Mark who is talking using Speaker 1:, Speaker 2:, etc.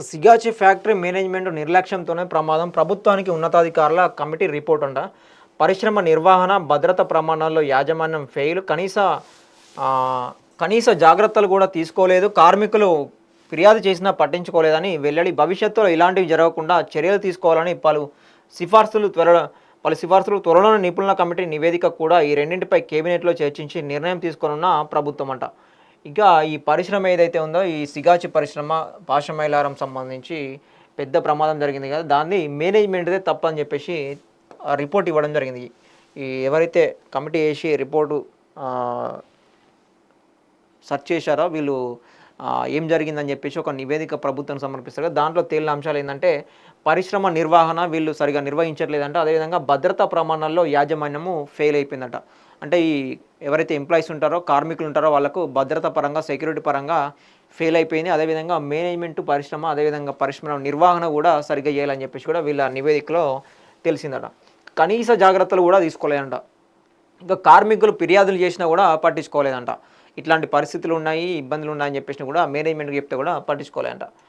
Speaker 1: Sigachi factory management నిర్లక్ష్యంతోనే ప్రమాదం. ప్రభుత్వానికి ఉన్నతాధికారుల కమిటీ రిపోర్ట్ అంట. పరిశ్రమ నిర్వహణ భద్రత ప్రమాణాల్లో యాజమాన్యం ఫెయిల్. కనీస కనీస జాగ్రత్తలు కూడా తీసుకోలేదు. కార్మికులు ఫిర్యాదు చేసినా పట్టించుకోలేదని వెల్లడి. భవిష్యత్తులో ఇలాంటివి జరగకుండా చర్యలు తీసుకోవాలని పలు సిఫార్సులు త్వర పలు సిఫార్సులు త్వరలోనే నిపుణుల కమిటీ నివేదిక కూడా ఈ రెండింటిపై కేబినెట్లో చర్చించి నిర్ణయం తీసుకోనున్న ప్రభుత్వం అంట. ఇంకా ఈ పరిశ్రమ ఏదైతే ఉందో ఈ సిగాచి పరిశ్రమ పాషమైలారం సంబంధించి పెద్ద ప్రమాదం జరిగింది కదా దాన్ని మేనేజ్మెంట్దే తప్పని చెప్పేసి రిపోర్ట్ ఇవ్వడం జరిగింది. ఈ ఎవరైతే కమిటీ వేసి రిపోర్టు సెర్చ్ చేశారో వీళ్ళు ఏం జరిగిందని చెప్పేసి ఒక నివేదిక ప్రభుత్వం సమర్పిస్తారు కదా, దాంట్లో తేలిన అంశాలు ఏంటంటే పరిశ్రమ నిర్వహణ వీళ్ళు సరిగా నిర్వహించట్లేదంట. అదేవిధంగా భద్రతా ప్రమాణాల్లో యాజమాన్యము ఫెయిల్ అయిపోయిందంట. అంటే ఈ ఎవరైతే ఎంప్లాయీస్ ఉంటారో కార్మికులు ఉంటారో వాళ్ళకు భద్రత పరంగా సెక్యూరిటీ పరంగా ఫెయిల్ అయిపోయింది. అదేవిధంగా మేనేజ్మెంట్ పరిశ్రమ అదేవిధంగా పరిశ్రమ నిర్వహణ కూడా సరిగ్గా చేయాలని చెప్పేసి కూడా వీళ్ళ నివేదికలో తెలిసిందట. కనీస జాగ్రత్తలు కూడా తీసుకోలేదంట. ఇంకా కార్మికులు ఫిర్యాదులు చేసినా కూడా పట్టించుకోలేదంట. ఇట్లాంటి పరిస్థితులు ఉన్నాయి ఇబ్బందులు ఉన్నాయని చెప్పేసి కూడా మేనేజ్మెంట్కి చెప్తే కూడా పట్టించుకోలేదంట.